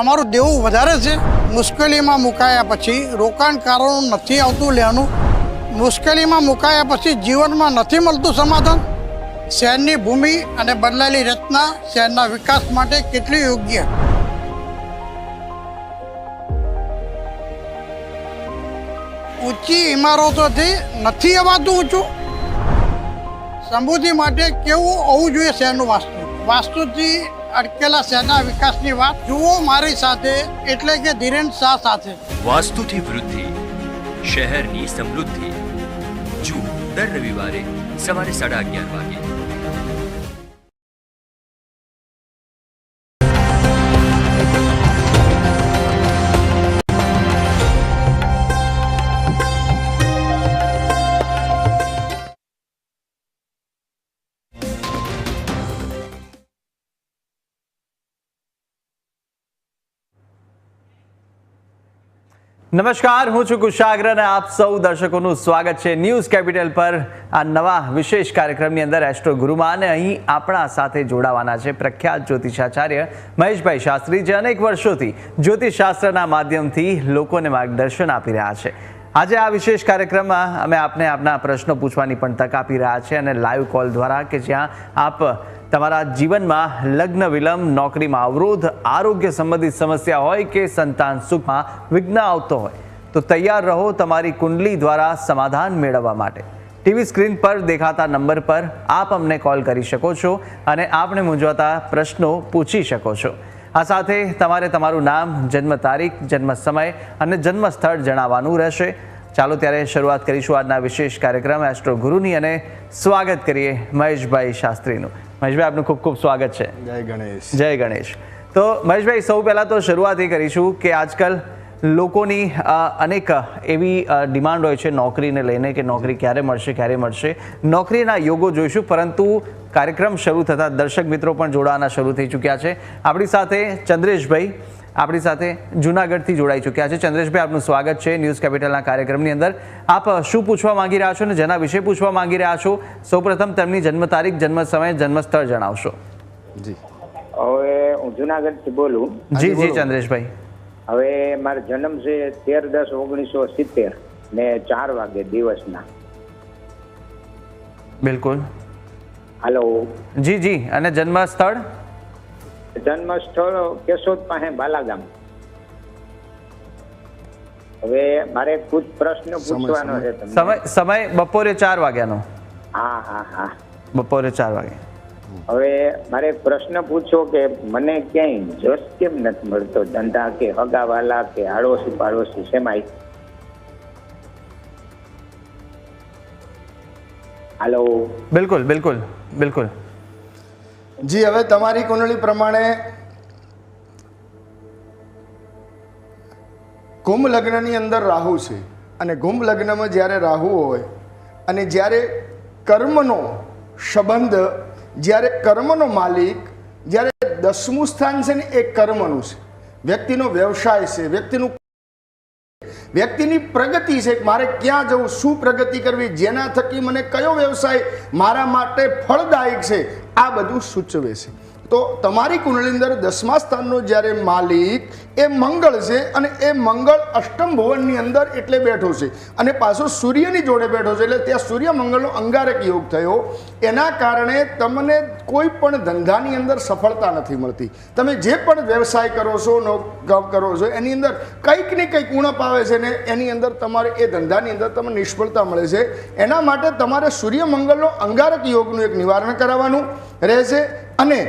તમારું દેવું વધારે છે. મુશ્કેલીમાં મુકાયા પછી રોકાણકારોનું નથી આવતું લેવાનું. મુશ્કેલીમાં મુકાયા પછી જીવનમાં નથી મળતું સમાધાન. શહેરની ભૂમિ અને બદલાયેલી રચના શહેરના વિકાસ માટે કેટલી યોગ્ય? ઊંચી ઇમારતોથી નથી અવાતું ઊંચું? સમૃદ્ધિ માટે કેવું હોવું જોઈએ શહેરનું વાસ્તુ? વાસ્તુથી અટકેલા શહેરના વિકાસની વાત જુઓ મારી સાથે, એટલે કે ધીરેન શાહ સાથે. વાસ્તુથી વૃદ્ધિ, શહેરની સમૃદ્ધિ. જુઓ, દર રવિવારે સવારે સાડા અગિયાર વાગે. નમસ્કાર, હું છું કુશાગ્ર અને આપ સૌ દર્શકોનું સ્વાગત છે ન્યૂઝ કેપિટલ પર. આ નવા વિશેષ કાર્યક્રમની અંદર એસ્ટ્રો ગુરુમાં અને અહીં આપણા સાથે જોડાવાના છે પ્રખ્યાત જ્યોતિષાચાર્ય મહેશભાઈ શાસ્ત્રી, જે અનેક વર્ષોથી જ્યોતિષશાસ્ત્રના માધ્યમથી લોકોને માર્ગદર્શન આપી રહ્યા છે. આજે આ વિશેષ કાર્યક્રમમાં અમે આપને આપના પ્રશ્નો પૂછવાની પણ તક આપી રહ્યા છે અને લાઈવ કોલ દ્વારા કે જ્યાં આપ તમારા જીવનમાં લગ્ન વિલંબ, નોકરીમાં અવરોધ, આરોગ્ય સંબંધિત સમસ્યા હોય કે સંતાન સુખમાં વિઘ્ન આવતો હોય, તો તૈયાર રહો તમારી કુંડલી દ્વારા સમાધાન મેળવવા માટે. ટીવી સ્ક્રીન પર દેખાતા નંબર પર આપ અમને કોલ કરી શકો છો અને આપને મૂંઝવતા પ્રશ્નો પૂછી શકો છો. આ સાથે તમારે તમારું નામ, જન્મ તારીખ, જન્મ સમય અને જન્મ સ્થળ જણાવવાનું રહેશે. ચાલો ત્યારે શરૂઆત કરીશું આજના વિશેષ કાર્યક્રમ એસ્ટ્રો ગુરુની અને સ્વાગત કરીએ મહેશભાઈ શાસ્ત્રીનું. મહેશભાઈ આપનું ખૂબ ખૂબ સ્વાગત છે. જય ગણેશ. જય ગણેશ. તો મહેશભાઈ સૌ પહેલાં તો શરૂઆત એ કરીશું કે આજકાલ લોકોની અનેક એવી ડિમાન્ડ હોય છે નોકરીને લઈને કે નોકરી ક્યારે મળશે ક્યારે મળશે. નોકરીના યોગો જોઈશું પરંતુ કાર્યક્રમ શરૂ થતાં દર્શક મિત્રો પણ જોડાવાના શરૂ થઈ ચૂક્યા છે. આપણી સાથે ચંદ્રેશભાઈ આપણી સાથે જુનાગઢથી જોડાઈ ચૂક્યા છે. ચંદ્રેશભાઈ આપનું સ્વાગત છે ન્યૂઝ કેપિટલના કાર્યક્રમની અંદર. આપ શું પૂછવા માંગી રહ્યા છો અને જેના વિશે પૂછવા માંગી રહ્યા છો? સૌપ્રથમ તેમની જન્મ તારીખ જન્મ સમય જન્મ સ્થળ જણાવશો. જી. હવે હું જુનાગઢથી બોલું. જી જી ચંદ્રેશભાઈ. હવે મારો જન્મ છે તેર દસ ઓગણીસો સિત્તેર ને ચાર વાગે દિવસના. બિલકુલ. હાલો. જી જી. અને જન્મ સ્થળ? જન્મ સ્થળ કેશોદ પાસે બાલાગામ. હવે મારે કુછ પ્રશ્ન પૂછવાનો છે તમને. સમય સમય બપોરે ચાર વાગ્યાનો. હા હા હા. બપોરે ચાર વાગે. હવે મારે પ્રશ્ન પૂછો કે મને ક્યાંય જોશ કેમ નથી મળતો? ધંધા કે હગાવાલા કે આડોશી પાડોશી શેમાય? હાલો. બિલકુલ બિલકુલ બિલકુલ. જી, હવે તમારી કુંડળી પ્રમાણે કુંભ લગ્નની અંદર રાહુ છે. અને કુંભ લગ્નમાં જ્યારે રાહુ હોય અને જ્યારે કર્મનો સંબંધ, જ્યારે કર્મનો માલિક, જ્યારે દસમું સ્થાન છે ને એ કર્મનું છે. વ્યક્તિનો વ્યવસાય છે, વ્યક્તિનું વ્યક્તિની પ્રગતિ છે મારે ક્યાં જવું, શું પ્રગતિ કરવી, જેના થકી મને કયો વ્યવસાય મારા માટે ફળદાયક છે, આ બધું સૂચવે છે. તો તમારી કુંડળી અંદર દસમા સ્થાનનો જ્યારે માલિક, એ મંગળ છે અને એ મંગળ અષ્ટમ ભવનની અંદર એટલે બેઠો છે. અને પાછો સૂર્યની જોડે બેઠો છે એટલે ત્યાં સૂર્ય મંગળનો અંગારક યોગ થયો. એના કારણે તમને કોઈ પણ ધંધાની અંદર સફળતા નથી મળતી. તમે જે પણ વ્યવસાય કરો છો નો કરો છો, એની અંદર કંઈક ને કંઈક ઉણપ આવે છે ને એની અંદર તમારે એ ધંધાની અંદર તમને નિષ્ફળતા મળે છે. એના માટે તમારે સૂર્ય મંગળનો અંગારક યોગનું એક નિવારણ કરાવવાનું રહેશે. અને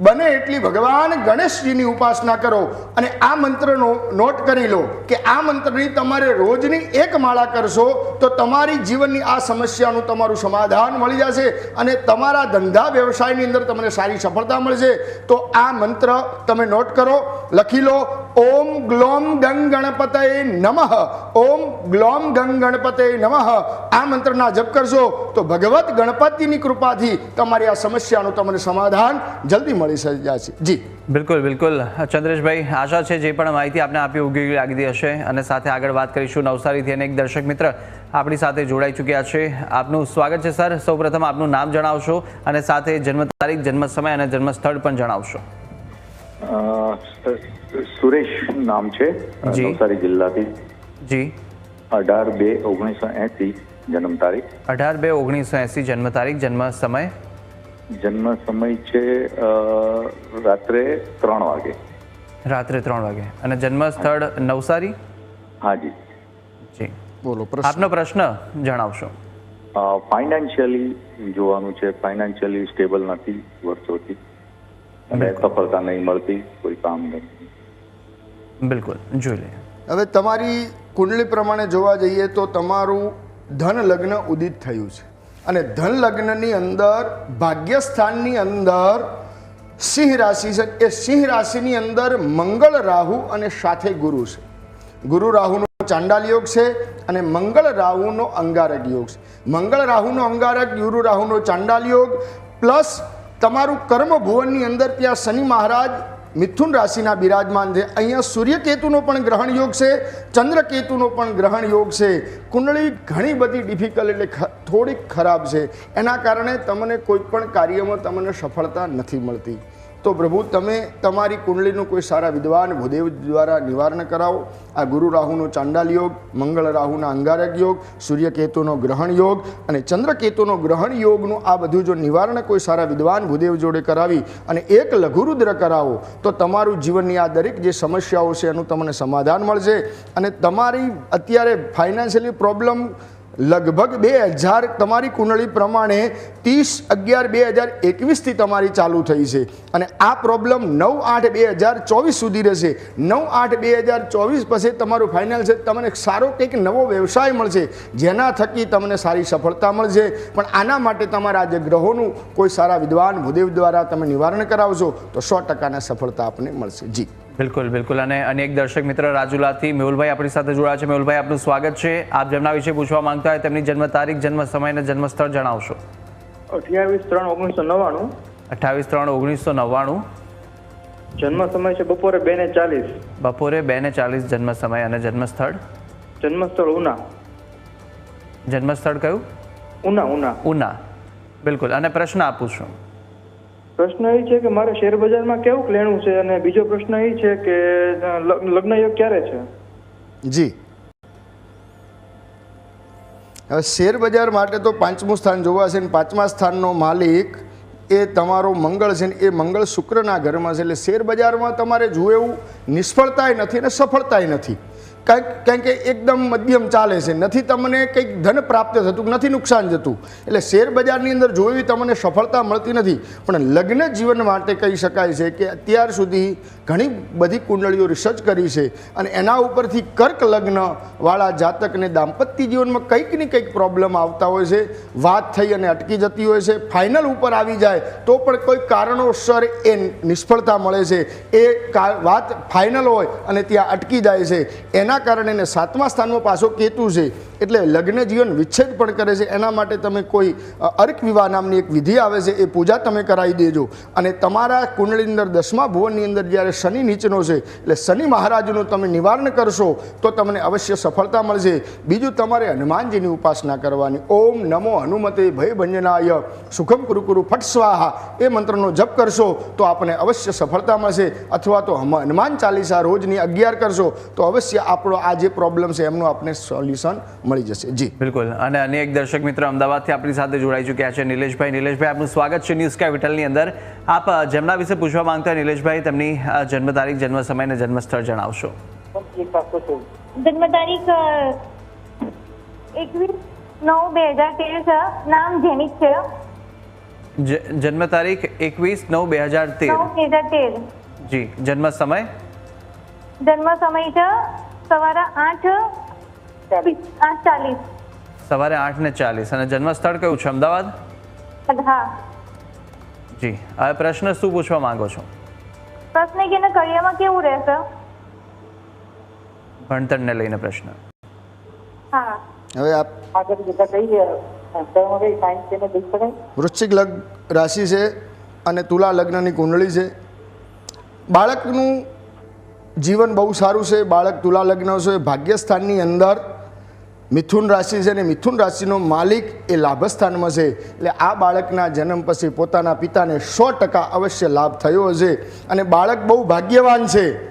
બને એટલી ભગવાન ગણેશજીની ઉપાસના કરો અને આ મંત્રનો નોટ કરી લો કે આ મંત્રની તમારે રોજની એક માળા કરશો તો તમારી જીવનની આ સમસ્યાનું તમારું સમાધાન મળી જશે અને તમારા ધંધા વ્યવસાયની અંદર તમને સારી સફળતા મળશે. તો આ મંત્ર તમે નોટ કરો, લખી લો, ઓમ ગ્લોમ ગંગ ગણપતય નમઃ, ઓમ ગ્લોમ ગંગ ગણપતય નમઃ. આ મંત્રના જપ કરશો તો ભગવત ગણપતિની કૃપાથી તમારી આ સમસ્યાનું તમને સમાધાન જલ્દી મળી જશે જી. બિલકુલ બિલકુલ. ચંદ્રેશભાઈ આશા છે જે પણ માહિતી આપને આપી ઉગી લાગી હશે. અને સાથે આગળ વાત કરીશું નવસારીથી અને એક દર્શક મિત્ર આપણી સાથે જોડાઈ ચૂક્યા છે. આપનું સ્વાગત છે સર. સૌપ્રથમ આપનું નામ જણાવશો અને સાથે જન્મ તારીખ જન્મ સમય અને જન્મ સ્થળ પણ જણાવશો. અ, સુરેશ નામ છે જી. નવસારી જિલ્લાથી. જી. અઢાર બે ઓગણીસો એસી જન્મ તારીખ. અઢાર બે ઓગણીસો એંસી જન્મ તારીખ જન્મ સમય. જન્મ સમય છે રાત્રે ત્રણ વાગે. રાત્રે ત્રણ વાગે. અને જન્મ સ્થળ નવસારી? હાજી જી. બોલો પ્રશ્ન. આપનો પ્રશ્ન જણાવશો. ફાઇનાન્શિયલી જોવાનું છે ફાઇનાન્શિયલી સ્ટેબલ નથી વર્ષોથી. અને સફળતા નહીં મળતી કોઈ કામ નહીં. બિલકુલ જોઈ લઈએ. હવે તમારી કુંડલી પ્રમાણે જોવા જઈએ તો તમારું ધન લગ્ન ઉદિત થયું છે. અને ધન લગ્નની અંદર, ભાગ્યસ્થાનની અંદર સિંહ રાશિ છે. એ સિંહ રાશિની અંદર મંગળ રાહુ અને સાથે ગુરુ છે. ગુરુ રાહુનો ચાંડાલ યોગ છે અને મંગળ રાહુનો અંગારક યોગ છે. મંગળ રાહુનો અંગારક, ગુરુ રાહુનો ચાંડાલ યોગ, પ્લસ તમારું કર્મ ભુવનની અંદર ત્યાં શનિ મહારાજ મિથુન રાશિના બિરાજમાન છે. અહીંયા સૂર્યકેતુનો પણ ગ્રહણ યોગ છે, ચંદ્રકેતુનો પણ ગ્રહણ યોગ છે. કુંડળી ઘણી બધી ડિફિકલ્ટ એટલે થોડીક ખરાબ છે. એના કારણે તમને કોઈ પણ કાર્યમાં તમને સફળતા નથી મળતી. તો પ્રભુ, તમે તમારી કુંડલીનું કોઈ સારા વિદ્વાન ભૂદેવ દ્વારા નિવારણ કરાવો. આ ગુરુ રાહુનો ચાંડાલ યોગ, મંગળ રાહુના અંગારક યોગ સૂર્યકેતુનો ગ્રહણ યોગ અને ચંદ્રકેતુનો ગ્રહણ યોગનું આ બધું જો નિવારણ કોઈ સારા વિદ્વાન ભૂદેવ જોડે કરાવી અને એક લઘુરુદ્ર કરાવો, તો તમારું જીવનની આ દરેક જે સમસ્યાઓ છે એનું તમને સમાધાન મળશે અને તમારી અત્યારે ફાઇનાન્શિયલી પ્રોબ્લેમ લગભગ બે હજાર તમારી કુંડળી પ્રમાણે ત્રીસ અગિયાર બે હજાર એકવીસથી તમારી ચાલુ થઈ છે. અને આ પ્રોબ્લેમ નવ આઠ બે હજાર ચોવીસ સુધી રહેશે. નવ આઠ બે હજાર ચોવીસ પછી તમારું ફાઇનલ છે. તમને સારો કંઈક નવો વ્યવસાય મળશે. જેના થકી તમને સારી સફળતા મળશે. પણ આના માટે તમારા આજે ગ્રહોનું કોઈ સારા વિદ્વાન ભૂદેવ દ્વારા તમે નિવારણ કરાવશો તો સો ટકાના સફળતા આપણને મળશે. જી. બિલકુલ બિલકુલ. અને અનેક દર્શક મિત્ર રાજુલાથી મેહુલભાઈ આપણી સાથે જોડાયા છે. મેહુલભાઈ આપનું સ્વાગત છે. આપ જેમના વિશે પૂછવા માંગતા હોય તેમની જન્મ તારીખ જન્મ સમય અને જન્મ સ્થળ જણાવશો. અઠ્યાવીસ ત્રણ ઓગણીસો નવ્વાણું. અઠ્યાવીસ ત્રણ ઓગણીસો નવ્વાણું. જન્મ સમય છે બપોરે બે ને ચાલીસ. બપોરે બે ને ચાલીસ જન્મ સમય અને જન્મ સ્થળ જન્મ સ્થળ ઉના. જન્મ સ્થળ કયું? ઉના ઉના. ઉના. બિલકુલ. અને પ્રશ્ન આપું છું. પ્રશ્ન એ છે કે મારે શેર બજારમાં કેવું લેણું છે અને બીજો પ્રશ્ન એ છે કે લગ્ન યોગ ક્યારે છે? જી. હવે શેર બજાર માટે તો પાંચમું સ્થાન જોવા છે ને પાંચમા સ્થાનનો માલિક એ તમારો મંગળ છે ને એ મંગળ શુક્રના ઘરમાં છે. એટલે શેર બજારમાં તમારે જોવું નિષ્ફળતાય નથી અને સફળતાય નથી. કારણ કારણ કે એકદમ મધ્યમ ચાલે છે. નથી તમને કંઈક ધન પ્રાપ્ત થતું, નથી નુકસાન જતું. એટલે શેર બજારની અંદર જોવી તમને સફળતા મળતી નથી. પણ લગ્ન જીવન માટે કહી શકાય છે કે અત્યાર સુધી ઘણી બધી કુંડળીઓ રિસર્ચ કરી છે અને એના ઉપરથી કર્ક લગ્નવાળા જાતકને દાંપત્ય જીવનમાં કંઈક ને કંઈક પ્રોબ્લેમ આવતા હોય છે. વાત થઈ અને અટકી જતી હોય છે. ફાઇનલ ઉપર આવી જાય તો પણ કોઈ કારણોસર એ નિષ્ફળતા મળે છે. એ વાત ફાઇનલ હોય અને ત્યાં અટકી જાય છે. એના કારણે એને સાતમા સ્થાનમાં પાછો કેતુ છે, એટલે લગ્ન જીવન વિચ્છેદ પણ કરે છે. એના માટે તમે કોઈ અર્ક વિવાહ નામની એક વિધિ આવે છે, એ પૂજા તમે કરાવી દેજો. અને તમારા કુંડળીની અંદર દસમા ભુવનની અંદર જ્યારે શનિ નીચનો છે, એટલે શનિ મહારાજનું તમે નિવારણ કરશો, તો તમને અવશ્ય સફળતા મળશે. બીજું તમારે હનુમાનજીની ઉપાસના કરવાની. ઓમ નમો હનુમતે ભયભંજનાય સુખમ કુરુ કુરુ ફટ સ્વાહા. એ મંત્રનો જપ કરશો, તો આપણને અવશ્ય સફળતા મળશે. અથવા તો હનુમાન ચાલીસા રોજની અગિયાર કરશો, તો અવશ્ય આપણો આ જે પ્રોબ્લેમ છે એમનું આપણે સોલ્યુશન મળી જશે. જી. બિલકુલ. અને અનેક દર્શક મિત્ર અમદાવાદથી આપણી સાથે જોડાઈ ચૂક્યા છે નિલેશભાઈ. નિલેશભાઈ આપનું સ્વાગત છે ન્યૂઝ કેપિટલની અંદર. આપ જેમના વિશે પૂછવા માંગતા નિલેશભાઈ તેમની જન્મ તારીખ જન્મ સમય અને જન્મ સ્થળ જણાવશો. જન્મ તારીખ એકવીસ નવ બે હજાર તેર નામ છે. જન્મ તારીખ એકવીસ નવ બે હજાર તેર. જી. જન્મ સમય? જન્મ સમય છે સવારે આઠ આઠ ચાલીસ. સવારે આઠ ને ચાલીસ. અને જન્મ સ્થળ કયું છે? અમદાવાદ? હા. જી. હવે પ્રશ્ન શું પૂછવા માંગો છો? પ્રશ્ન કે કરિયામાં કેવું રહેશે? ભણતરને લઈને પ્રશ્ન. હા. હવે આપ આગળ જતા શકાય વૃશ્ચિક લગ્ન રાશિ છે અને તુલા લગ્નની કુંડળી છે. બાળકનું જીવન બહુ સારું છે, બાળક તુલા લગ્ન છે, ભાગ્યસ્થાનની અંદર મિથુન રાશિ છે અને મિથુન રાશિનો માલિક એ લાભસ્થાનમાં છે. એટલે આ બાળકના જન્મ પછી પોતાના પિતાને સો ટકા અવશ્ય લાભ થયો હશે અને બાળક બહુ ભાગ્યવાન છે.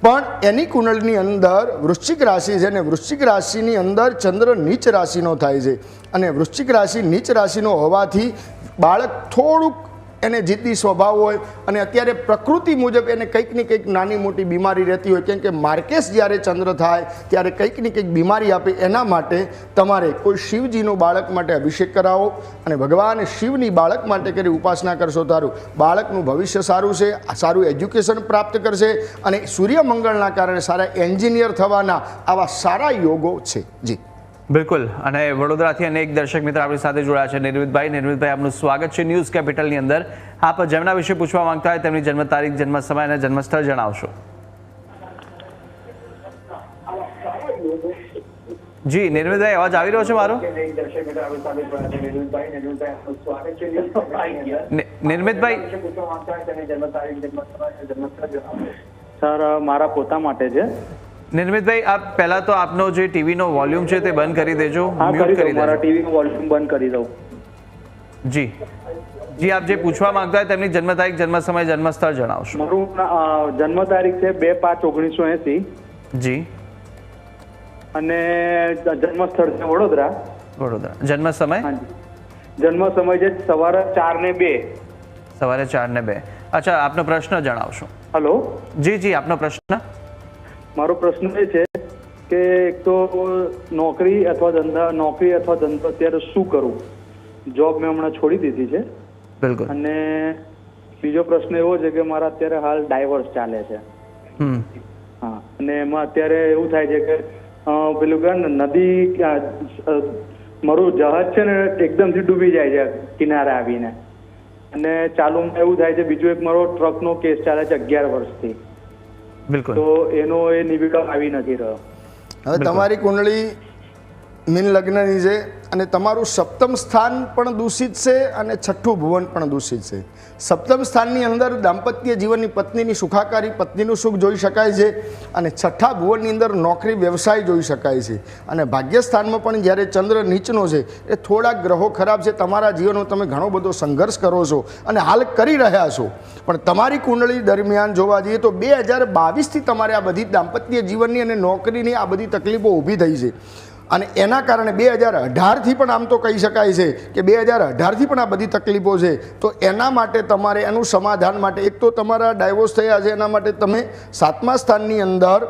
પણ એની કુંડળની અંદર વૃશ્ચિક રાશિ છે અને વૃશ્ચિક રાશિની અંદર ચંદ્ર નીચ રાશિનો થાય છે. અને વૃશ્ચિક રાશિ નીચ રાશિનો હોવાથી બાળક થોડુંક એને જીદ્દી સ્વભાવ હોય અને અત્યારે પ્રકૃતિ મુજબ એને કંઈક ને કંઈક નાની મોટી બીમારી રહેતી હોય, કેમ કે માર્કેશ જ્યારે ચંદ્ર થાય, ત્યારે કંઈક ને કંઈક બીમારી આપે એના માટે તમારે કોઈ શિવજીનો બાળક માટે અભિષેક કરાવો અને ભગવાન શિવની બાળક માટે કરી ઉપાસના કરશો તારું. બાળકનું ભવિષ્ય સારું છે, સારું એજ્યુકેશન પ્રાપ્ત કરશે અને સૂર્યમંગળના કારણે સારા એન્જિનિયર થવાના આવા સારા યોગો છે. જી. બિલકુલ. અને વડોદરાથી અનેક દર્શક મિત્ર આપણી સાથે જોડાયા છે. નિર્મિતભાઈ નિર્મિતભાઈ, આપનું સ્વાગત છે ન્યૂઝ કેપિટલની અંદર. આપ જેમના વિશે પૂછવા માંગતા હોય તેમની જન્મ તારીખ, જન્મ સમય અને જન્મસ્થળ જણાવશો. જી, નિર્મિતભાઈ, અવાજ આવી રહ્યો છે મારો? નિર્મિતભાઈ? સર, મારા પોતા માટે છે. નિર્મિતભાઈ આપ પહેલા તો આપનો જે ટીવીનો વોલ્યુમ છે તે બંધ કરી દેજો મ્યુટ કરી દેજો. ટીવી નું વોલ્યુમ બંધ કરી દઉં. જી. જી આપ જે પૂછવા માંગતા હોય તેમની જન્મ તારીખ જન્મ સમય જન્મસ્થળ જણાવશો. મારું જન્મ તારીખ છે બે પાંચ ઓગણીસો એસી. જી. અને જન્મ સ્થળ છે વડોદરા. વડોદરા. જન્મ સમય જન્મ સમય છે સવારે ચાર ને બે. સવારે ચાર ને બે. અચ્છા આપનો પ્રશ્ન જણાવશો. હલો? જી જી આપનો પ્રશ્ન. મારો પ્રશ્ન એ છે કે એક તો નોકરી અથવા ધંધા નોકરી અથવા ધંધો અત્યારે શું કરું? જોબ મેં હમણાં છોડી દીધી છે. બિલકુલ. અને બીજો પ્રશ્ન એવો છે કે મારા અત્યારે હાલ ડાયવર્સ ચાલે છે. હમ. હા અને એમાં અત્યારે એવું થાય છે કે પેલું કે નદી મારું જહાજ છે ને એકદમથી ડૂબી જાય છે કિનારે આવીને. અને ચાલુમાં એવું થાય છે બીજું એક મારો ટ્રકનો કેસ ચાલે છે અગિયાર વર્ષથી. બિલકુલ. તો એનો એ નિવેદન આવી નથી રહ્યો. હવે તમારી કુંડળી મીન લગ્નની છે અને તમારું સપ્તમ સ્થાન પણ દૂષિત છે અને છઠ્ઠું ભુવન પણ દૂષિત છે. સપ્તમ સ્થાનની અંદર દાંપત્ય જીવનની પત્નીની સુખાકારી, પત્નીનું સુખ જોઈ શકાય છે અને છઠ્ઠા ભુવનની અંદર નોકરી, વ્યવસાય જોઈ શકાય છે. અને ભાગ્યસ્થાનમાં પણ જ્યારે ચંદ્ર નીચનો છે, એ થોડાક ગ્રહો ખરાબ છે. તમારા જીવનનો તમે ઘણો બધો સંઘર્ષ કરો છો અને હાલ કરી રહ્યા છો. પણ તમારી કુંડળી દરમિયાન જોવા જઈએ તો બે હજાર બાવીસથી તમારે આ બધી દાંપત્ય જીવનની અને નોકરીની આ બધી તકલીફો ઊભી થઈ છે. અને એના કારણે બે હજાર અઢારથી પણ આમ તો કહી શકાય છે કે બે હજાર અઢારથી પણ આ બધી તકલીફો છે. તો એના માટે તમારે એનું સમાધાન માટે, એક તો તમારા ડાયવોર્સ થયા છે, એના માટે તમે સાતમા સ્થાનની અંદર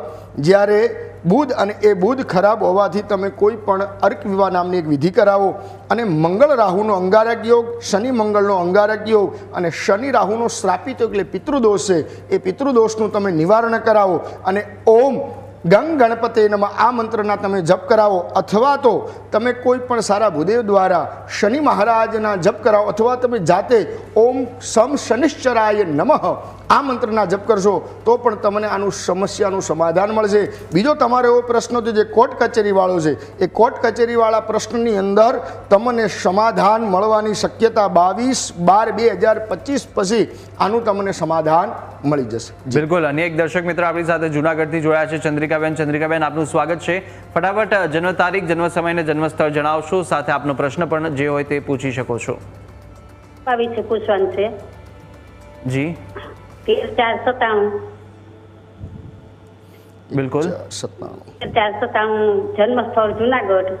જ્યારે બુધ અને એ બુધ ખરાબ હોવાથી તમે કોઈ પણ અર્ક વિવાહ નામની એક વિધિ કરાવો અને મંગળ રાહુનો અંગારક યોગ, શનિ મંગળનો અંગારક યોગ અને શનિ રાહુનો શ્રાપિત એટલે પિતૃદોષ છે. એ પિતૃદોષનું તમે નિવારણ કરાવો અને ઓમ ગંગ ગણપતે નમઃ. આ મંત્રના તમે જપ કરાવો અથવા તો તમે કોઈ પણ સારા ભૂદેવ દ્વારા શનિ મહારાજના જપ કરાવો અથવા તમે જાતે ઓમ સમ શનિશ્ચરાય નમઃ. આ મંત્રના જપ કરશો તો પણ તમને આનું સમસ્યાનું સમાધાન મળશે. બીજો તમારો એવો પ્રશ્ન હતો જે કોર્ટ કચેરીવાળો છે એ કોર્ટ કચેરીવાળા પ્રશ્નની અંદર તમને સમાધાન મળવાની શક્યતા બાવીસ બાર બે હજાર પચીસ પછી આનું તમને સમાધાન મળી જશે. બિલકુલ. અને એક દર્શક મિત્ર આપણી સાથે જુનાગઢથી જોડાયા છે. ચંદ્રિકાબેન ચંદ્રિકાબેન આપનું સ્વાગત છે. ફટાફટ જન્મ તારીખ જન્મ સમય અને જન્મ સ્થળ જણાવશો. સાથે આપનો પ્રશ્ન પણ જે હોય તે પૂછી શકો છો. વિશે પૂછવાનું છે. જી. તેર ચાર સત્તાણું બિલકુલ સત્તાણું ચાર સત્તાણું જન્મ સ્થળ જુનાગઢ.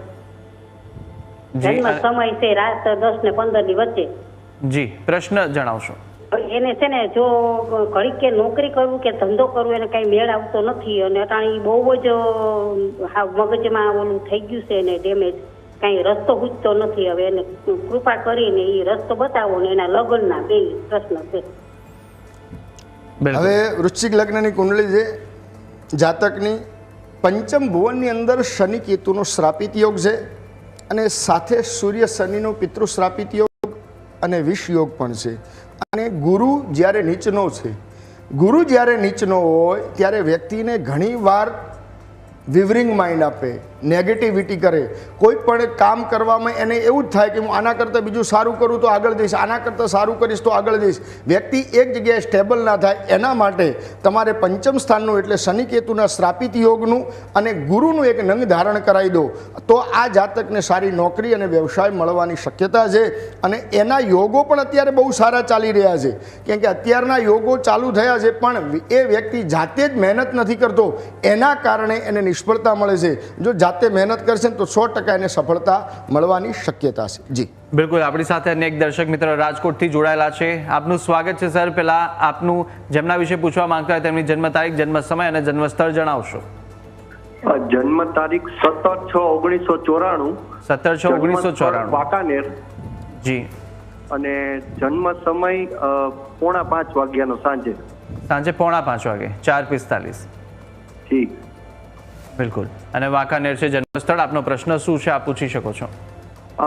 જન્મ સમય છે રાત દસ ને પંદરની વચ્ચે. જી પ્રશ્ન જણાવશો. એને છે ને જો ઘડી કે નોકરી કરવું કે ધંધો કરવું એને કઈ મેળ આવતો નથી અને અટાણી બહુ જ હાવ મગજમાં ઓલું થઈ ગયું છે ને ડેમેજ કઈ રસ્તો પૂછતો નથી હવે એને કૃપા કરીને એ રસ્તો બતાવો ને એના લગ્નના બે પ્રશ્ન છે. હવે વૃશ્ચિક લગ્નની કુંડળી છે. જાતકની પંચમ ભુવનની અંદર શનિ કેતુનો શ્રાપિત યોગ છે અને સાથે સૂર્ય શનિનો પિતૃ શ્રાપિત યોગ અને વિષ યોગ પણ છે. અને ગુરુ જ્યારે નીચનો છે, ગુરુ જ્યારે નીચનો હોય ત્યારે વ્યક્તિને ઘણીવાર વિવરિંગ માઇન્ડ આપે. નેગેટિવિટી કરે. કોઈ પણ કામ કરવામાં એને એવું જ થાય કે હું આના કરતાં બીજું સારું કરું તો આગળ જઈશ, આના કરતાં સારું કરીશ તો આગળ જઈશ. વ્યક્તિ એક જગ્યાએ સ્ટેબલ ના થાય એના માટે તમારે પંચમ સ્થાનનું એટલે શનિ કેતુના શ્રાપિત યોગનું અને ગુરુનું એક નંગ ધારણ કરાવી દો. તો આ જાતકને સારી નોકરી અને વ્યવસાય મળવાની શક્યતા છે અને એના યોગો પણ અત્યારે બહુ સારા ચાલી રહ્યા છે. કેમ કે અત્યારના યોગો ચાલુ થયા છે પણ એ વ્યક્તિ જાતે જ મહેનત નથી કરતો. એના કારણે એને નિષ્ફળતા મળે છે. જો જાતે મહેનત કરશે તો સો ટકા એને સફળતા મળવાની શક્યતા છે. જી. બિલકુલ આપણી સાથે અનેક દર્શક મિત્ર રાજકોટથી જોડાયેલા છે. આપનું સ્વાગત છે સર. પહેલા આપનું જેમના વિશે પૂછવા માંગતા હોય તેમની જન્મ તારીખ જન્મ સમય અને જન્મ સ્થળ જણાવશો. જન્મ તારીખ સત્તર છ ઓગણીસો ચોરાણું. સત્તર છ ઓગણીસો ચોરાણું. વાંકાનેર. જી. અને જન્મ સમય પોણા પાંચ વાગ્યાનો સાંજે. સાંજે પોણા પાંચ વાગે ચાર પિસ્તાલીસ. ઠીક બિલકુલ. અને વાંકાનેર છે જન્મસ્થળ. આપનો પ્રશ્ન શું છે? આપ પૂછી શકો છો.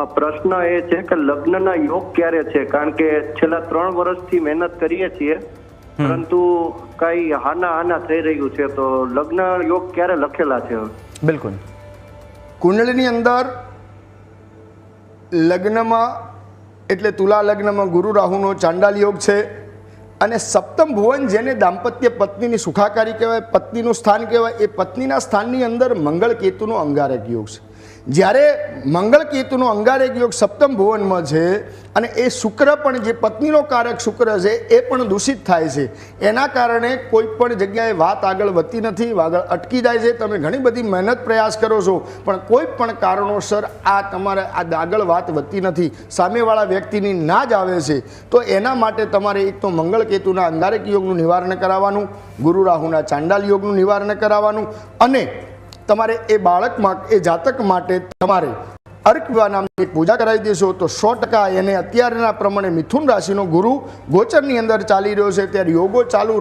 પ્રશ્ન એ છે કે લગ્નના યોગ ક્યારે છે? કારણ કે છેલ્લા ત્રણ વર્ષથી મહેનત કરીએ છીએ. પરંતુ કઈ હાના હાના થઈ રહ્યું છે તો લગ્ન યોગ ક્યારે લખેલા છે? બિલકુલ. કુંડળીની અંદર લગ્નમાં એટલે તુલા લગ્નમાં ગુરુ રાહુનો ચાંડાલ યોગ છે. અને સપ્તમ ભુવન જેને દાંપત્ય પત્નીની સુખાકારી કહેવાય, પત્નીનું સ્થાન કહેવાય, એ પત્નીના સ્થાનની અંદર મંગળ કેતુનો અંગારક યોગ છે. જ્યારે મંગળ કેતુનો અંગારેક યોગ સપ્તમ ભુવનમાં છે અને એ શુક્ર પણ જે પત્નીનો કારક શુક્ર છે, એ પણ દૂષિત થાય છે. એના કારણે કોઈ પણ જગ્યાએ વાત આગળ વધતી નથી આગળ અટકી જાય છે. તમે ઘણી બધી મહેનત પ્રયાસ કરો છો, પણ કોઈ પણ કારણોસર આ તમારે આ આગળ વાત વધતી નથી. સામેવાળા વ્યક્તિની ના જ આવે છે. તો એના માટે તમારે એક તો મંગળ કેતુના અંગારક યોગનું નિવારણ કરાવવાનું, ગુરુ રાહુના ચાંડાલ યોગનું નિવારણ કરાવવાનું અને તમારે એ બાળક એ જાતક માટે તમારે અર્કવા નામની એક પૂજા કરાવી દેશો. તો સો ટકા એને અત્યારના પ્રમાણે મિથુન રાશિનો ગુરુ ગોચરની અંદર ચાલી રહ્યો છે. ત્યારે યોગો ચાલુ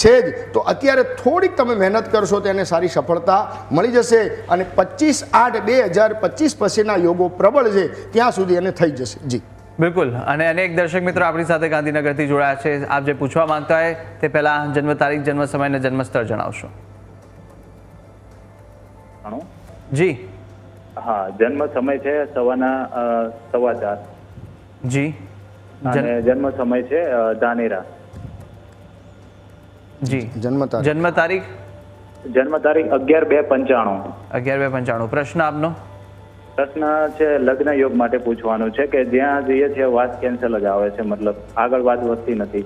છે જ. તો અત્યારે થોડીક તમે મહેનત કરશો તો એને સારી સફળતા મળી જશે અને પચીસ આઠ બે હજાર પચીસ પછીના યોગો પ્રબળ છે. ત્યાં સુધી એને થઈ જશે. જી. બિલકુલ. અને અનેક દર્શક મિત્રો આપણી સાથે ગાંધીનગરથી જોડાયા છે. આપ જે પૂછવા માંગતા હોય તે પહેલાં જન્મ તારીખ, જન્મ સમય અને જન્મ સ્થળ જણાવશો જી. હા જન્મ સમય છે સવાના સવા ચાર. જી. અને જન્મ સમય છે ધાનેરા. જી. જન્મ તારીખ. જન્મ તારીખ? જન્મ તારીખ અગિયાર બે પંચાણું. અગિયાર બે પંચાણું. પ્રશ્ન આપનો. પ્રશ્ન છે લગ્ન યોગ માટે પૂછવાનું છે કે જ્યાં જઈએ છીએ વાત કેન્સલ જ આવે છે મતલબ આગળ વાત વધતી નથી.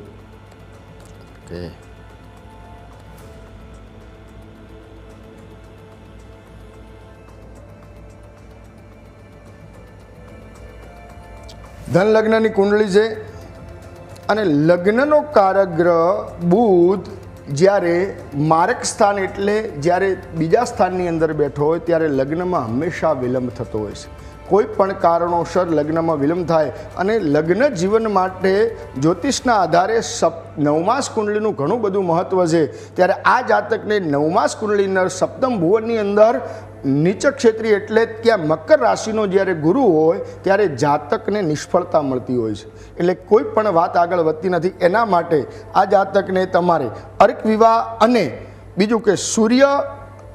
ધન લગ્નની કુંડળી છે. અને લગ્નનો કારક ગ્રહ બુધ જ્યારે મારક સ્થાન એટલે જ્યારે બીજા સ્થાનની અંદર બેઠો હોય ત્યારે લગ્નમાં હંમેશા વિલંબ થતો હોય છે. કોઈ પણ કારણોસર લગ્નમાં વિલંબ થાય અને લગ્ન જીવન માટે જ્યોતિષના આધારે સપ નવમાસ કુંડળીનું ઘણું બધું મહત્ત્વ છે. ત્યારે આ જાતકને નવમાસ કુંડળીના સપ્તમ ભુવનની અંદર નીચ ક્ષેત્રી એટલે ત્યાં મકર રાશિનો જ્યારે ગુરુ હોય, ત્યારે જાતકને નિષ્ફળતા મળતી હોય છે. એટલે કોઈ પણ વાત આગળ વધતી નથી. એના માટે આ જાતકને તમારે અર્ક વિવાહ અને બીજું કે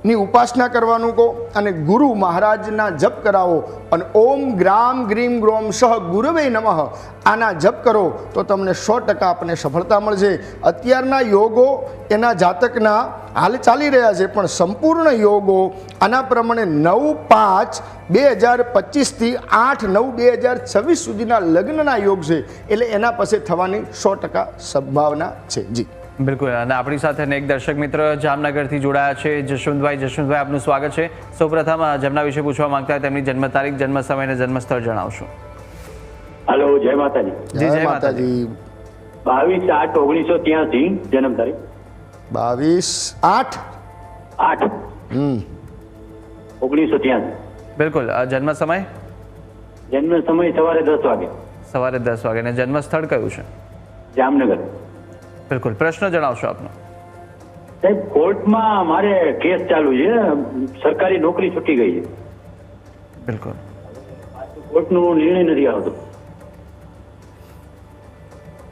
સૂર્યની ઉપાસના કરવાનું કહો અને ગુરુ મહારાજના જપ કરાવો. અને ઓમ ગ્રામ ગ્રીમ ગ્રોમ સહ ગુરવે નમઃ. આના જપ કરો તો તમને સો ટકા આપણને સફળતા મળશે. અત્યારના યોગો એના જાતકના હાલ ચાલી રહ્યા છે, પણ સંપૂર્ણ યોગો આના પ્રમાણે નવ પાંચ બે હજાર પચીસથી આઠ નવ બે હજાર છવ્વીસ સુધીના લગ્નના યોગ છે. એટલે એના પાસે થવાની સો ટકા સંભાવના છે. જી. બિલકુલ. અને આપણી સાથે એક દર્શક મિત્ર જામનગરથી જોડાયા છે. જશવંતભાઈ જશવંતભાઈ આપનું સ્વાગત છે. સૌપ્રથમ જેમના વિશે પૂછવા માંગતા હોય તેમની જન્મ તારીખ જન્મ સમય અને જન્મ સ્થળ જણાવશો. હલો જય માતાજી. જય માતાજી. બાવીસ આઠ ઓગણીસો ત્યાંસી જન્મ તારીખ. બાવીસ આઠ? આઠ. હમ. ઓગણીસો ત્યાંસી. બિલકુલ. જન્મ સમય? જન્મ સમય સવારે દસ વાગે. સવારે દસ વાગે. અને જન્મ સ્થળ કયું છે? જામનગર. બિલકુલ. પ્રશ્ન જણાવશો આપનો. સાહેબ કોર્ટમાં મારે કેસ ચાલુ છે. સરકારી નોકરી છૂટી ગઈ છે. બિલકુલ. કોર્ટનો નિર્ણય નથી આવતો.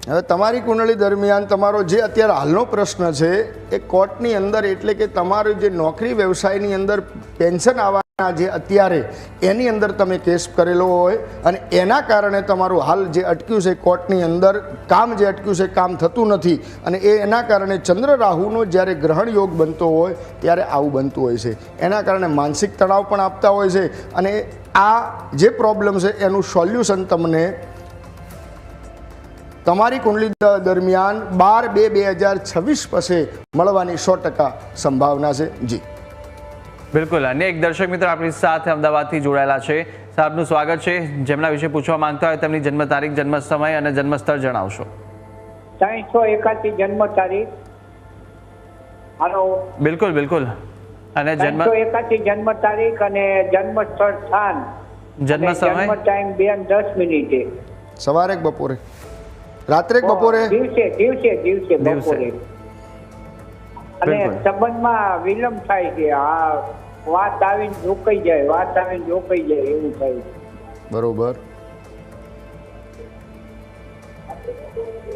હવે તમારી કુંડળી દરમિયાન તમારો જે અત્યારે હાલનો પ્રશ્ન છે એ કોર્ટની અંદર એટલે કે તમારું જે નોકરી વ્યવસાયની અંદર પેન્શન આવવાના જે અત્યારે એની અંદર તમે કેસ કરેલો હોય અને એના કારણે તમારું હાલ જે અટક્યું છે કોર્ટની અંદર, કામ જે અટક્યું છે, કામ થતું નથી અને એ એના કારણે ચંદ્ર રાહુનો જ્યારે ગ્રહણ યોગ બનતો હોય ત્યારે આવું બનતું હોય છે. એના કારણે માનસિક તણાવ પણ આપતા હોય છે અને આ જે પ્રોબ્લેમ છે એનું સોલ્યુશન તમને તમારી કુંડલી દરમિયાન બાર બે બે હજાર છવ્વીસ પછી મળવાની સો ટકા સંભાવના છે. જી. બિલકુલ. અને એક દર્શક મિત્ર આપણી સાથે અમદાવાદથી જોડાયેલા છે. સાહેબનું સ્વાગત છે. જેમના વિશે પૂછવા માંગતા હોય તેમની જન્મ તારીખ જન્મ સમય અને જન્મ સ્થળ જણાવશો. ત્રણસો એકાસી જન્મ તારીખ. હાલો. બિલકુલ બિલકુલ. અને જન્મ એકાસી જન્મ તારીખ અને જન્મ સ્થળ સ્થાન. જન્મ સમય જન્મ ટાઈમ બે દસ મિનિટે. સવારે બપોરે? રાત્રે બપોરે? દિવસે દિવસે દિવસે દિવસે. બપોરે. અને. સંબંધમાં વિલંબ થાય છે આ વાત આવીને રોકાઈ જાય વાત આવીને રોકાઈ જાય એવું થાય. બરોબર.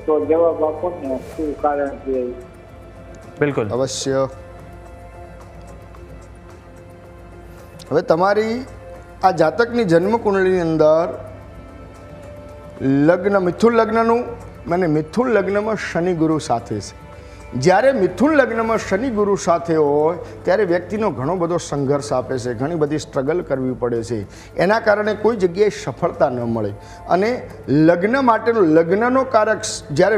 તો જવાબ આપો ને શું કારણ છે? બિલકુલ. અવશ્ય. હવે તમારી આ જાતકની જન્મ કુંડળીની અંદર લગ્ન મિથુન લગ્નનું મને મિથુન લગ્નમાં શનિ ગુરુ સાથે છે. જ્યારે મિથુન લગ્નમાં શનિ ગુરુ સાથે હોય, ત્યારે વ્યક્તિનો ઘણો બધો સંઘર્ષ આપે છે, ઘણી બધી સ્ટ્રગલ કરવી પડે છે. એના કારણે કોઈ જગ્યાએ સફળતા ન મળે. અને લગ્ન માટેનો લગ્નનો કારક જ્યારે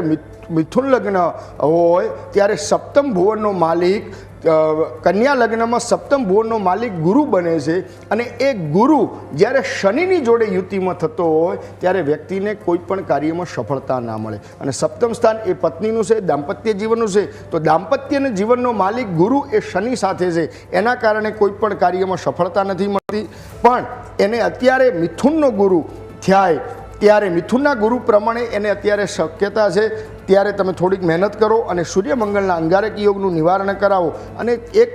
મિથુન લગ્ન હોય, ત્યારે સપ્તમ ભુવનનો માલિક કન્યા લગ્નમાં સપ્તમ ભુવનનો માલિક ગુરુ બને છે અને એ ગુરુ જ્યારે શનિની જોડે યુતિમાં થતો હોય, ત્યારે વ્યક્તિને કોઈ પણ કાર્યમાં સફળતા ના મળે. અને સપ્તમ સ્થાન એ પત્નીનું છે, દાંપત્ય જીવનનું છે. તો દાંપત્ય જીવનનો માલિક ગુરુ એ શનિ સાથે છે. એના કારણે કોઈ પણ કાર્યમાં સફળતા નથી મળતી. પણ એને અત્યારે મિથુનનો ગુરુ થયા ત્યારે મિથુનના ગુરુ પ્રમાણે એને અત્યારે શક્યતા છે. ત્યારે તમે થોડીક મહેનત કરો અને સૂર્યમંગળના અંગારક યોગનું નિવારણ કરાવો અને એક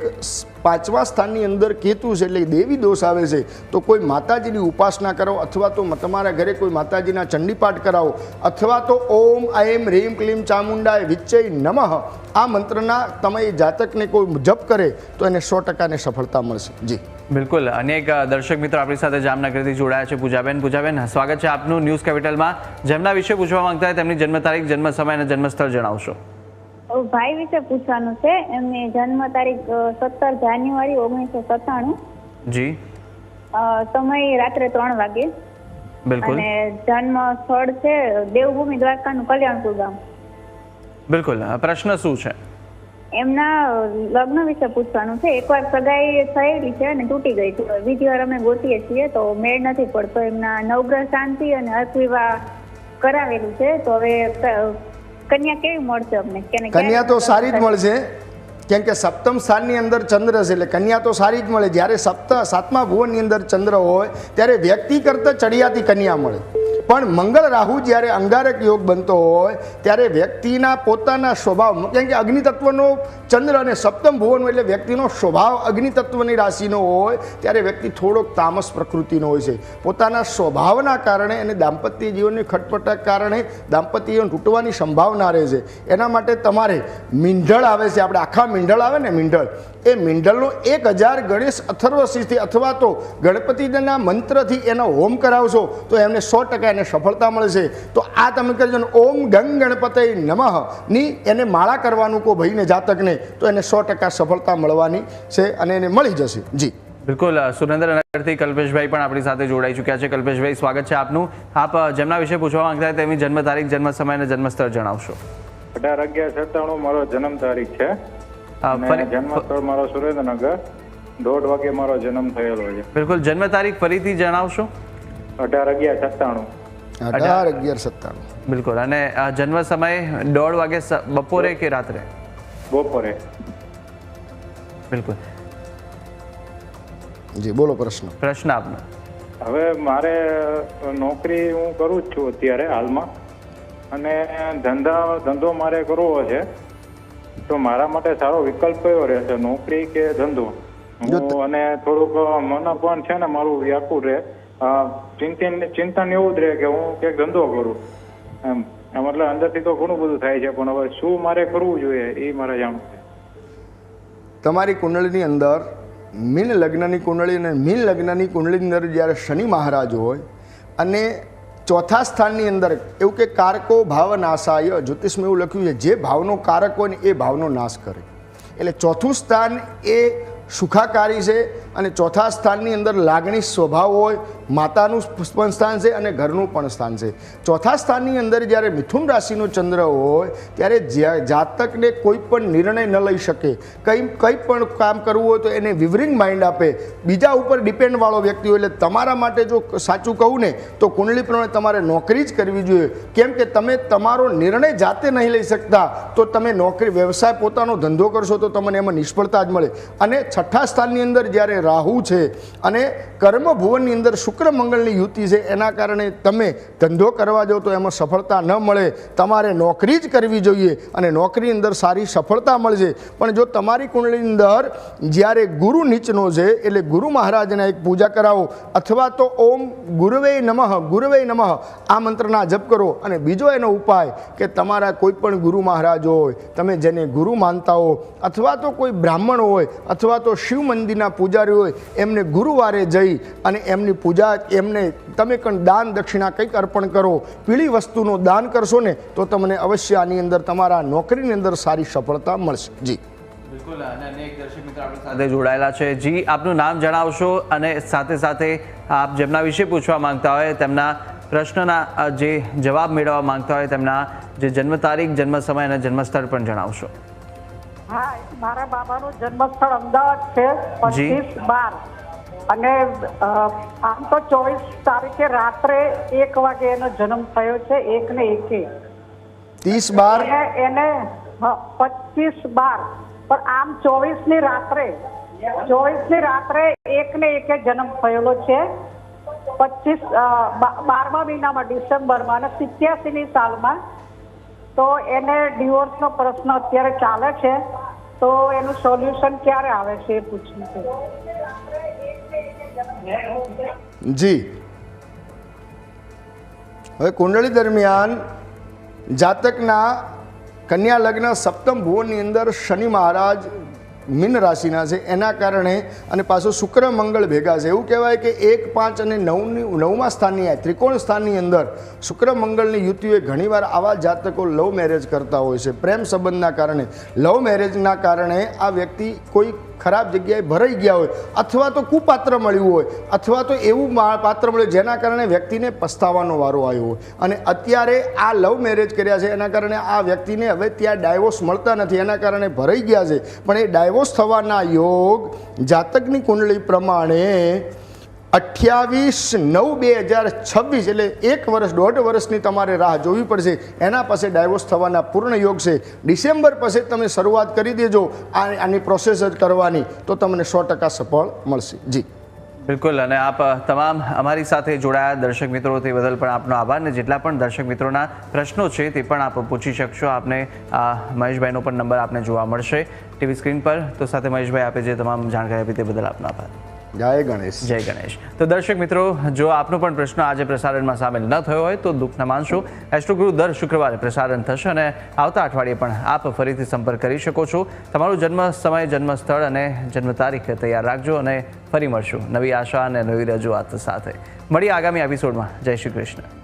પાંચમા સ્થાનની અંદર કેતુ છે એટલે દેવી દોષ આવે છે. તો કોઈ માતાજીની ઉપાસના કરો અથવા તો તમારા ઘરે કોઈ માતાજીના ચંડીપાઠ કરાવો અથવા તો ઓમ એમ રીમ ક્લીમ ચામુંડાય વિચ્ચય નમઃ આ મંત્રના તમે જાતકને કોઈ જપ કરે તો એને સો ટકાને સફળતા મળશે. જી. બિલકુલ. અનેક દર્શક મિત્રો આપણી સાથે જામનગરથી જોડાયા છે. પૂજાબેન પૂજાબેન, સ્વાગત છે આપનું ન્યૂઝ કેપિટલમાં. જેમના વિશે પૂછવા માંગતા હોય તેમની જન્મ તારીખ, જન્મ સમય અને જન્મસ્થળ જણાવશો. ભાઈ વિશે પૂછવાનું છે. એમની જન્મ તારીખ સત્તર જાન્યુઆરી ઓગણીસો સત્તાણું. જી. સમય રાત્રે ત્રણ વાગે. બિલકુલ. અને જન્મ સ્થળ છે દેવભૂમિ દ્વારકાનું કલ્યાણપુર ગામ. બિલકુલ. પ્રશ્ન શું છે? એમના લગ્ન વિશે પૂછવાનું છે. એકવાર સગાઈ થયેલી છે અને તૂટી ગઈ છે. બીજી વાર અમે ગોતીએ છીએ તો મેળ નથી પડતો. એમના નવગ્રહ શાંતિ અને અર્થ વિવાહ કરાવેલું છે. તો હવે કન્યા કેવી મળશે અમને? કન્યા તો સારી જ મળશે. કેમ કે સપ્તમ સ્થાનની અંદર ચંદ્ર છે એટલે કન્યા તો સારી જ મળે. જ્યારે સપ્ત સાતમા ભુવનની અંદર ચંદ્ર હોય ત્યારે વ્યક્તિ કરતાં ચડિયાતી કન્યા મળે. પણ મંગળ રાહુ જ્યારે અંગારક યોગ બનતો હોય, ત્યારે વ્યક્તિના પોતાના સ્વભાવ, કેમ કે અગ્નિતત્વનો ચંદ્ર અને સપ્તમ ભુવન એટલે વ્યક્તિનો સ્વભાવ અગ્નિતત્વની રાશિનો હોય, ત્યારે વ્યક્તિ થોડોક તામસ પ્રકૃતિનો હોય છે. પોતાના સ્વભાવના કારણે અને દાંપત્ય જીવનની ખટપટા કારણે દાંપત્ય જીવન તૂટવાની સંભાવના રહે છે. એના માટે તમારે મીંઢળ આવે છે. આપણે આખા મીંઢળ આવે ને મીંઢળ. એ મીંઢળનો એક હજાર ગણેશ અથર્વશીથી અથવા તો ગણપતિના મંત્રથી એનો હોમ કરાવશો, તો એમને સો ટકા એને સફળતા મળશે તો આ તમે કરજો ને ઓમ ગંગ ગણપતે નમઃ. ની એને માળા કરવાનું કો ભાઈને જાતકને તો એને સો ટકા સફળતા મળવાની છે અને એને મળી જશે. જી. બિલકુલ સુરેન્દ્રનગરથી કલ્પેશભાઈ પણ આપણી સાથે જોડાઈ ચૂક્યા છે. કલ્પેશભાઈ સ્વાગત છે આપનું. આપ જેમના વિશે પૂછવા માંગતા હતા તેમની જન્મ તારીખ જન્મ સમય અને જન્મ સ્થળ જણાવશો. અઢાર અગિયાર સત્તાણું મારો જન્મ તારીખ છે. અ, ફરી- જન્મ મારો સુરેન્દ્રનગર. દોઢ વાગે મારો જન્મ થયેલો છે. બિલકુલ જન્મ તારીખ ફરીથી જણાવશો? અઢાર અગિયાર સત્તાણું. અઢાર અગિયાર સત્તાણું. બિલકુલ. અને જન્મ સમય દોઢ વાગે બપોરે કે રાત્રે? બપોરે. બિલકુલ. જી બોલો પ્રશ્ન. પ્રશ્ન આપનો. હવે મારે નોકરી હું કરું જ છું અત્યારે હાલમાં. અને ધંધા ધંધો મારે કરવો છે. તો મારા માટે સારો વિકલ્પ કયો રહેશે નોકરી કે ધંધો? હું અને થોડુંક મને પણ છે ને મારું વ્યાકુળ રહે. ચિંતન ચિંતન એવું જ રહે કે હું કંઈક ધંધો કરું. એમ આમ એટલે અંદરથી તો ઘણું બધું થાય છે, પણ હવે શું મારે કરવું જોઈએ એ મારે જાણવું છે. તમારી કુંડળીની અંદર મીન લગ્નની કુંડળી અને મીન લગ્નની કુંડળીની અંદર જ્યારે શનિ મહારાજ હોય અને ચોથા સ્થાનની અંદર એવું કે કારકો ભાવ નાશાય, જ્યોતિષમાં એવું લખ્યું છે, જે ભાવનો કારક હોય ને એ ભાવનો નાશ કરે. એટલે ચોથું સ્થાન એ સુખાકારી છે અને ચોથા સ્થાનની અંદર લાગણી સ્વભાવ હોય માતાનું પણ સ્થાન છે અને ઘરનું પણ સ્થાન છે. ચોથા સ્થાનની અંદર જ્યારે મિથુન રાશિનો ચંદ્ર હોય, ત્યારે જાતકને કોઈ પણ નિર્ણય ન લઈ શકે. કંઈ કંઈ પણ કામ કરવું હોય તો એને વિવરિંગ માઇન્ડ આપે. બીજા ઉપર ડિપેન્ડવાળો વ્યક્તિ હોય એટલે તમારા માટે જો સાચું કહું ને, તો કુંડલી પ્રમાણે તમારે નોકરી જ કરવી જોઈએ. કેમ કે તમે તમારો નિર્ણય જાતે નહીં લઈ શકતા, તો તમે નોકરી, વ્યવસાય પોતાનો ધંધો કરશો તો તમને એમાં નિષ્ફળતા જ મળે. અને છઠ્ઠા સ્થાનની અંદર જ્યારે રાહુ છે, અને કર્મ ભુવનની અંદર શુક્ર મંગળની યુતિ છે, એના કારણે તમે ધંધો કરવા જાઓ તો એમાં સફળતા ન મળે. તમારે નોકરી જ કરવી જોઈએ અને નોકરીની અંદર સારી સફળતા મળશે. પણ જો તમારી કુંડળીની અંદર જ્યારે ગુરુ નીચનો છે, એટલે ગુરુ મહારાજને એક પૂજા કરાવો, અથવા તો ઓમ ગુરુવે નમઃ ગુરુવે નમઃ, આ મંત્રના જપ કરો. અને બીજો એનો ઉપાય કે તમારા કોઈ પણ ગુરુ મહારાજ હોય, તમે જેને ગુરુ માનતા હો, અથવા તો કોઈ બ્રાહ્મણ હોય, અથવા તો શિવ મંદિરના પૂજારી હોય, એમને ગુરુવારે જઈ અને એમની પૂજા એમને તમે પણ દાન દક્ષિણા કંઈક અર્પણ કરો પીળી વસ્તુનું દાન કરશો ને તો તમને અવશ્ય આની અંદર તમારા નોકરીની અંદર સારી સફળતા મળશે. જી. બિલકુલ અને અનેક દર્શક મિત્રો આપણી સાથે જોડાયેલા છે. જી આપનું નામ જણાવશો અને સાથે સાથે આપ જેમના વિશે પૂછવા માંગતા હોય તેમના પ્રશ્નના જે જવાબ મેળવવા માંગતા હોય તેમના જે જન્મ તારીખ જન્મ સમય અને જન્મસ્થળ પણ જણાવશો. હા મારા બાબાનું જન્મસ્થળ અમદાવાદ છે જી. પચીસ બાર. અને આમ તો ચોવીસ તારીખે રાત્રે એક વાગે એનો જન્મ થયો છે એક ને એકે. ત્રીસ બાર? એને પચીસ બાર. પણ આમ ચોવીસની રાત્રે ચોવીસની રાત્રે એક ને એકે જન્મ થયેલો છે. પચીસ બારમા મહિનામાં ડિસેમ્બરમાં અને સિત્યાસી ની સાલમાં. તો એને ડિવોર્સનો પ્રશ્ન અત્યારે ચાલે છે. તો એનું સોલ્યુશન ક્યારે આવે છે એ પૂછવું છે. જી. હવે કુંડળી દરમિયાન જાતકના કન્યા લગ્ન સપ્તમ ભુવનની અંદર શનિ મહારાજ મીન રાશિના છે. એના કારણે અને પાછું શુક્ર મંગળ ભેગા છે. એવું કહેવાય કે એક, પાંચ અને નવની, નવમા સ્થાનની ત્રિકોણ સ્થાનની અંદર શુક્ર મંગળની યુતિઓએ ઘણીવાર આવા જાતકો લવ મેરેજ કરતા હોય છે. પ્રેમ સંબંધના કારણે. લવ મેરેજના કારણે આ વ્યક્તિ કોઈ ખરાબ જગ્યાએ ભરાઈ ગયા હોય, અથવા તો કુપાત્ર મળ્યું હોય, અથવા તો એવું પાત્ર મળ્યું જેના કારણે વ્યક્તિને પસ્તાવાનો વારો આવ્યો હોય. અને અત્યારે આ લવ મેરેજ કર્યા છે, એના કારણે આ વ્યક્તિને હવે ત્યાં ડાયવોર્સ મળતા નથી, એના કારણે ભરાઈ ગયા છે. પણ એ ડાયવોર્સ થવાના યોગ જાતકની કુંડળી પ્રમાણે અઠ્યાવીસ નવ બે હજાર છવ્વીસ એટલે એક વર્ષ, દોઢ વર્ષની તમારે રાહ જોવી પડશે. એના પાસે ડાયવોર્સ થવાના પૂર્ણ યોગ છે. ડિસેમ્બર પછી તમે શરૂઆત કરી દેજો આની પ્રોસેસ જ કરવાની. તો તમને સો ટકા સફળ મળશે. જી. બિલકુલ, અને આપ તમામ અમારી સાથે જોડાયા. દર્શક મિત્રો તે બદલ પણ આપનો આભાર ને જેટલા પણ દર્શક મિત્રોના પ્રશ્નો છે તે પણ આપ પૂછી શકશો. આપને મહેશભાઈનો પણ નંબર આપને જોવા મળશે. ટીવી સ્ક્રીન પર. તો સાથે મહેશભાઈ આપે જે તમામ જાણકારી આપી તે બદલ આપનો આભાર. જય ગણેશ. જય ગણેશ. તો દર્શક મિત્રો, જો આપનો પણ પ્રશ્ન આજે પ્રસારણમાં સામેલ ન થયો હોય, તો દુઃખ ન માનશો એસ્ટ્રોગુરુ દર શુક્રવારે પ્રસારણ થશે અને આવતા અઠવાડિયે પણ આપ ફરીથી સંપર્ક કરી શકો છો. તમારું જન્મ સમય જન્મ સ્થળ અને જન્મ તારીખ તૈયાર રાખજો અને ફરી મળશું નવી આશા અને નવી રજૂઆત સાથે. મળીએ આગામી એપિસોડમાં જય શ્રી કૃષ્ણ.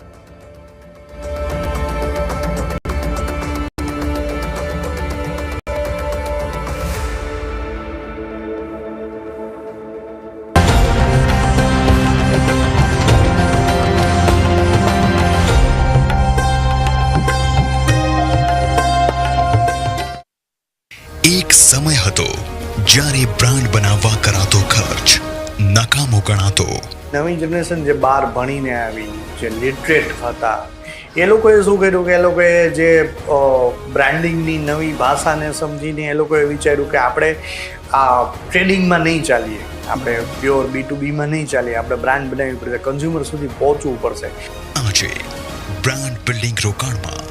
જનરેશન જે બહાર ભણીને આવી, જે લિટરેટ હતા, એ લોકોએ શું કર્યું કે એ લોકોએ જે બ્રાન્ડિંગની નવી ભાષાને સમજીને એ લોકોએ વિચાર્યું કે આપણે આ ટ્રેડિંગમાં નહીં ચાલીએ. આપણે પ્યોર બી ટુ બીમાં નહીં ચાલીએ. આપણે બ્રાન્ડ બનાવવી પડશે કન્ઝ્યુમર સુધી પહોંચવું પડશે. આજે બ્રાન્ડ બિલ્ડિંગ રોકાણમાં